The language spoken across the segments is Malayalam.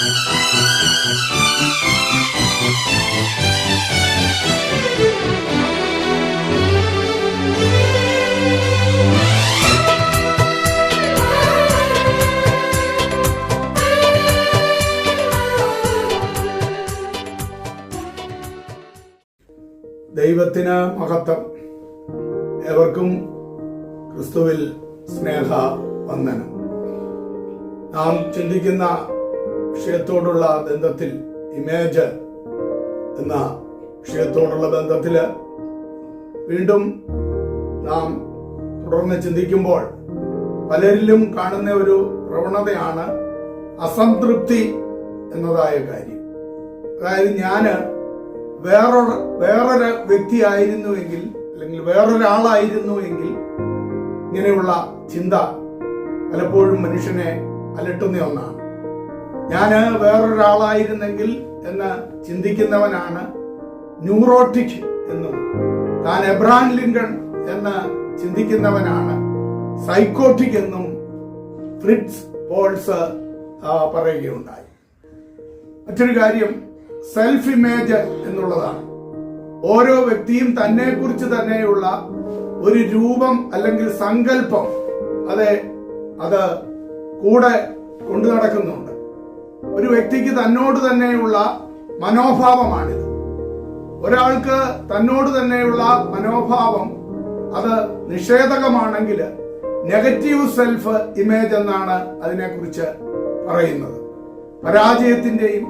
ദൈവത്തിന് മഹത്വം. എവർക്കും ക്രിസ്തുവിൽ സ്നേഹ വന്ദനം. നാം ചിന്തിക്കുന്ന വിഷയത്തോടുള്ള ബന്ധത്തിൽ ഇമേജ് എന്ന വിഷയത്തോടുള്ള ബന്ധത്തിൽ വീണ്ടും നാം തുടർന്ന് ചിന്തിക്കുമ്പോൾ പലരിലും കാണുന്ന ഒരു പ്രവണതയാണ് അസംതൃപ്തി എന്നതായ കാര്യം. അതായത് ഞാൻ വേറൊരു വേറൊരു വ്യക്തിയായിരുന്നുവെങ്കിൽ അല്ലെങ്കിൽ വേറൊരാളായിരുന്നുവെങ്കിൽ ഇങ്ങനെയുള്ള ചിന്ത പലപ്പോഴും മനുഷ്യനെ അലട്ടുന്ന ഒന്നാണ്. ഞാൻ വേറൊരാളായിരുന്നെങ്കിൽ എന്ന് ചിന്തിക്കുന്നവനാണ് ന്യൂറോട്ടിക് എന്നും താൻ എബ്രാൻ ലിങ്കൺ എന്ന് ചിന്തിക്കുന്നവനാണ് സൈക്കോട്ടിക് എന്നും ഫ്രിഡ്സ് പോൾസ് പറയുകയുണ്ടായി. മറ്റൊരു കാര്യം സെൽഫ് ഇമേജ് എന്നുള്ളതാണ്. ഓരോ വ്യക്തിയും തന്നെ കുറിച്ച് തന്നെയുള്ള ഒരു രൂപം അല്ലെങ്കിൽ സങ്കല്പം അതെ അത് കൂടെ കൊണ്ടു നടക്കുന്നുണ്ട്. ഒരു വ്യക്തിക്ക് തന്നോട് തന്നെയുള്ള മനോഭാവമാണിത്. ഒരാൾക്ക് തന്നോട് തന്നെയുള്ള മനോഭാവം അത് നിഷേധകമാണെങ്കിൽ നെഗറ്റീവ് സെൽഫ് ഇമേജ് എന്നാണ് അതിനെക്കുറിച്ച് പറയുന്നത്. പരാജയത്തിന്റെയും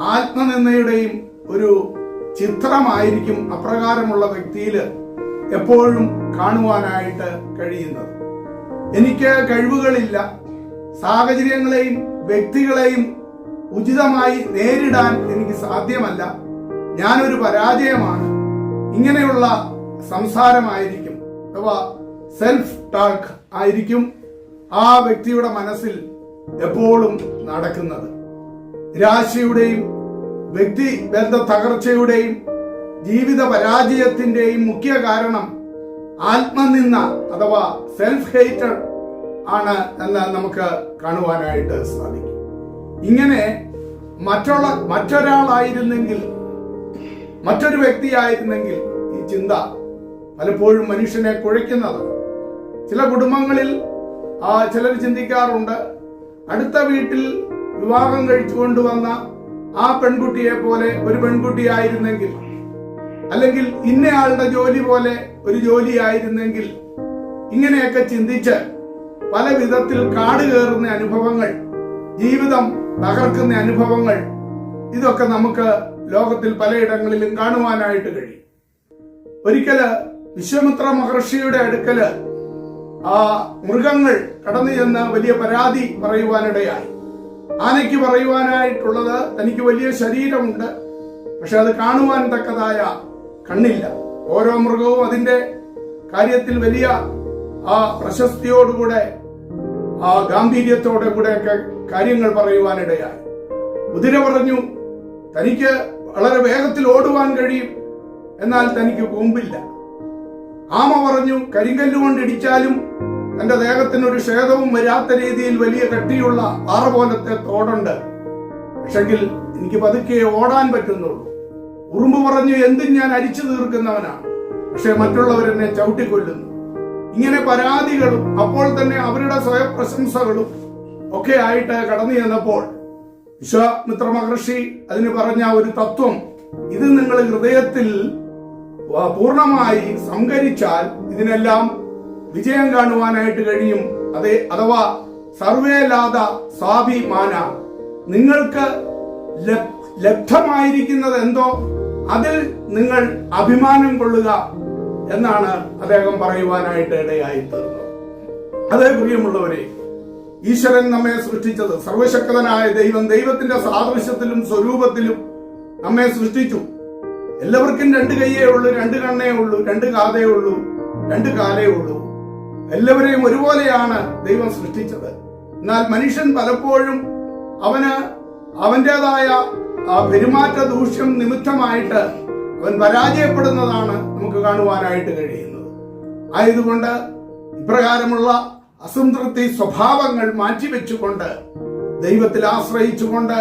ആത്മനിന്ദയുടെയും ഒരു ചിത്രമായിരിക്കും അപ്രകാരമുള്ള വ്യക്തിയിൽ എപ്പോഴും കാണുവാനായിട്ട് കഴിയുന്നത്. എനിക്ക് കഴിവുകളില്ല. സാഹചര്യങ്ങളെയും വ്യക്തികളെയും ഉചിതമായി നേരിടാൻ എനിക്ക് സാധ്യമല്ല. ഞാനൊരു പരാജയമാണ്. ഇങ്ങനെയുള്ള സംസാരമായിരിക്കും. അഥവാ സെൽഫ് ടാക്ക് ആയിരിക്കും ആ വ്യക്തിയുടെ മനസ്സിൽ എപ്പോഴും നടക്കുന്നത്. നിരാശയുടെയും വ്യക്തി ബന്ധ തകർച്ചയുടെയും ജീവിത പരാജയത്തിന്റെയും മുഖ്യ കാരണം ആത്മനിന്ന അഥവാ സെൽഫ് ഹേറ്റഡ് ആണ് എന്ന് നമുക്ക് കാണുവാനായിട്ട് സാധിക്കും. ഇങ്ങനെ മറ്റുള്ള മറ്റൊരാളായിരുന്നെങ്കിൽ മറ്റൊരു വ്യക്തിയായിരുന്നെങ്കിൽ ഈ ചിന്ത പലപ്പോഴും മനുഷ്യനെ കുഴയ്ക്കുന്നത്. ചില കുടുംബങ്ങളിൽ ആ ചിലർ ചിന്തിക്കാറുണ്ട് അടുത്ത വീട്ടിൽ വിവാഹം കഴിച്ചു കൊണ്ടുവന്ന ആ പെൺകുട്ടിയെ പോലെ ഒരു പെൺകുട്ടിയായിരുന്നെങ്കിൽ അല്ലെങ്കിൽ ഇന്നയാളുടെ ജോലി പോലെ ഒരു ജോലിയായിരുന്നെങ്കിൽ ഇങ്ങനെയൊക്കെ ചിന്തിച്ച് പല വിധത്തിൽ കാട് കയറുന്ന അനുഭവങ്ങൾ ജീവിതം തകർക്കുന്ന അനുഭവങ്ങൾ ഇതൊക്കെ നമുക്ക് ലോകത്തിൽ പലയിടങ്ങളിലും കാണുവാനായിട്ട് കഴിയും. ഒരിക്കൽ വിശ്വമിത്ര മഹർഷിയുടെ അടുക്കൽ ആ മൃഗങ്ങൾ കടന്നു ചെന്ന് വലിയ പരാതി പറയുവാനിടയായി. ആനയ്ക്ക് പറയുവാനായിട്ടുള്ളത് തനിക്ക് വലിയ ശരീരമുണ്ട് പക്ഷെ അത് കാണുവാൻ തക്കതായ കണ്ണില്ല. ഓരോ മൃഗവും അതിന്റെ കാര്യത്തിൽ വലിയ ആ പ്രശസ്തിയോടുകൂടെ ആ ഗാംഭീര്യത്തോടെ കൂടെയൊക്കെ കാര്യങ്ങൾ പറയുവാനിടയായി കുതിര പറഞ്ഞു തനിക്ക് വളരെ വേഗത്തിൽ ഓടുവാൻ കഴിയും. എന്നാൽ തനിക്ക് കൊമ്പില്ല ആമ പറഞ്ഞു കരിങ്കല്ല് കൊണ്ട് ഇടിച്ചാലും തന്റെ ദേഹത്തിന് ഒരു ക്ഷേതവും വരാത്ത രീതിയിൽ വലിയ കട്ടിയുള്ള പാറ പോലത്തെ തോടുണ്ട്. പക്ഷെങ്കിൽ എനിക്ക് പതുക്കെ ഓടാൻ പറ്റുന്നുള്ളൂ. ഉറുമ്പ് പറഞ്ഞു എന്തും ഞാൻ അരിച്ചു തീർക്കുന്നവനാണ്. പക്ഷെ മറ്റുള്ളവരെന്നെ ചവിട്ടിക്കൊല്ലുന്നു. ഇങ്ങനെ പരാതികളും അപ്പോൾ തന്നെ അവരുടെ സ്വയം പ്രശംസകളും ഒക്കെ ആയിട്ട് കടന്നു ചെന്നപ്പോൾ വിശ്വാമിത്ര മഹർഷി അതിന് പറഞ്ഞ ഒരു തത്വം ഇത് നിങ്ങൾ ഹൃദയത്തിൽ പൂർണമായി സംകരിച്ചാൽ ഇതിനെല്ലാം വിജയം കാണുവാനായിട്ട് കഴിയും. അതെ അഥവാ സർവേലാത സ്വാഭിമാന. നിങ്ങൾക്ക് ലബ്ധമായിരിക്കുന്നത് എന്തോ? അതിൽ നിങ്ങൾ അഭിമാനം കൊള്ളുക എന്നാണ് അദ്ദേഹം പറയുവാനായിട്ട് ഇടയായി തീർന്നത്. അതേ പ്രിയമുള്ളവരെ ഈശ്വരൻ നമ്മെ സൃഷ്ടിച്ചത്. സർവശക്തനായ ദൈവം ദൈവത്തിന്റെ സാദൃശ്യത്തിലും സ്വരൂപത്തിലും നമ്മെ സൃഷ്ടിച്ചു. എല്ലാവർക്കും രണ്ട് കൈയേ ഉള്ളൂ രണ്ട് കണ്ണേ ഉള്ളൂ രണ്ട് കാതേ ഉള്ളൂ രണ്ട് കാലേ ഉള്ളൂ. എല്ലാവരെയും ഒരുപോലെയാണ് ദൈവം സൃഷ്ടിച്ചത്. എന്നാൽ മനുഷ്യൻ പലപ്പോഴും അവന് അവന്റേതായ ആ പെരുമാറ്റ ദൂഷ്യം നിമിത്തമായിട്ട് അവൻ പരാജയപ്പെടുന്നതാണ് നമുക്ക് കാണുവാനായിട്ട് കഴിയുന്നത്. ആയതുകൊണ്ട് ഇപ്രകാരമുള്ള അസംതൃപ്തി സ്വഭാവങ്ങൾ മാറ്റിവെച്ചുകൊണ്ട് ദൈവത്തിൽ ആശ്രയിച്ചുകൊണ്ട്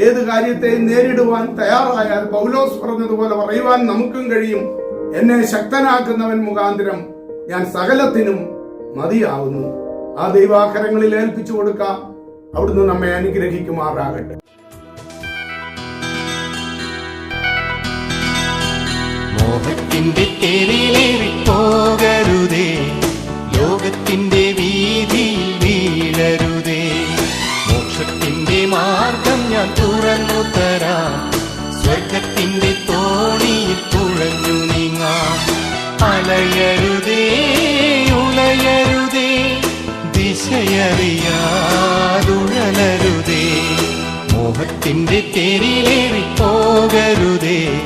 ഏത് കാര്യത്തെയും നേരിടുവാൻ തയ്യാറായാൽ പൗലോസ് പറഞ്ഞതുപോലെ പറയുവാൻ നമുക്കും കഴിയും. എന്നെ ശക്തനാക്കുന്നവൻ മുഖാന്തരം ഞാൻ സകലത്തിനും മതിയാവുന്നു. ആ ദൈവാക്കരങ്ങളിൽ ഏൽപ്പിച്ചു കൊടുക്കാം. അവിടുന്ന് നമ്മെ അനുഗ്രഹിക്കുമാറാകട്ടെ. മോഹത്തിന്റെ തെരിലേറി പോകരുതേ മോഹത്തിന്റെ തെരിലേറി പോകരുതേ.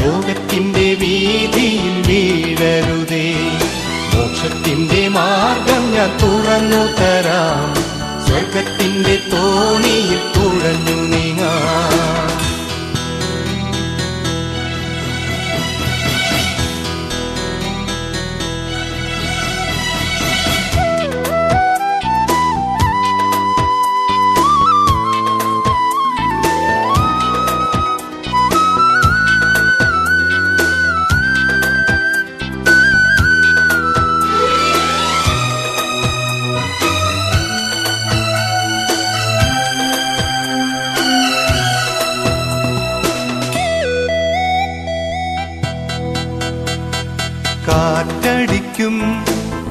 ലോകത്തിന്റെ വീതിയിൽ വീഴരുതേ. മോക്ഷത്തിന്റെ മാർഗം ഞാൻ തുറന്നു തരാം കാറ്റടിക്കും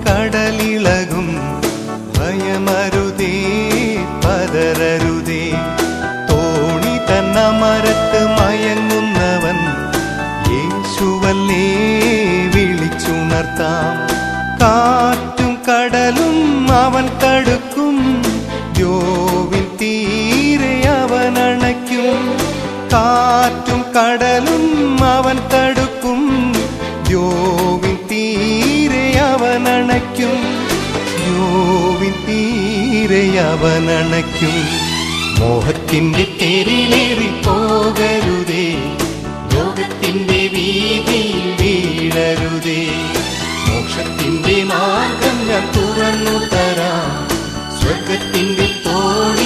കടലിളകും ഭയമരുതേ പതരരുതേ. തോണി തന്ന മരത്ത് മയങ്ങുന്നവൻ യേശുവല്ലേ വിളിച്ചുണർത്താം. കാറ്റും കടലും അവൻ തടുക്കും യോവിൻ തീരെ അവൻ അണയ്ക്കും. കാറ്റും കടലും അവൻ തടുക്കും തീരെ അവനണയ്ക്കും യോവിൻ തീരെ അവനണയ്ക്കും മോഹത്തിന്റെ തെരിലേറി പോകരുതേ. ലോകത്തിന്റെ വീതി വീഴരുതേ. മോക്ഷത്തിന്റെ മാർഗം ഞാൻ തുറന്നു തരാം. സ്വർഗത്തിന്റെ തോട്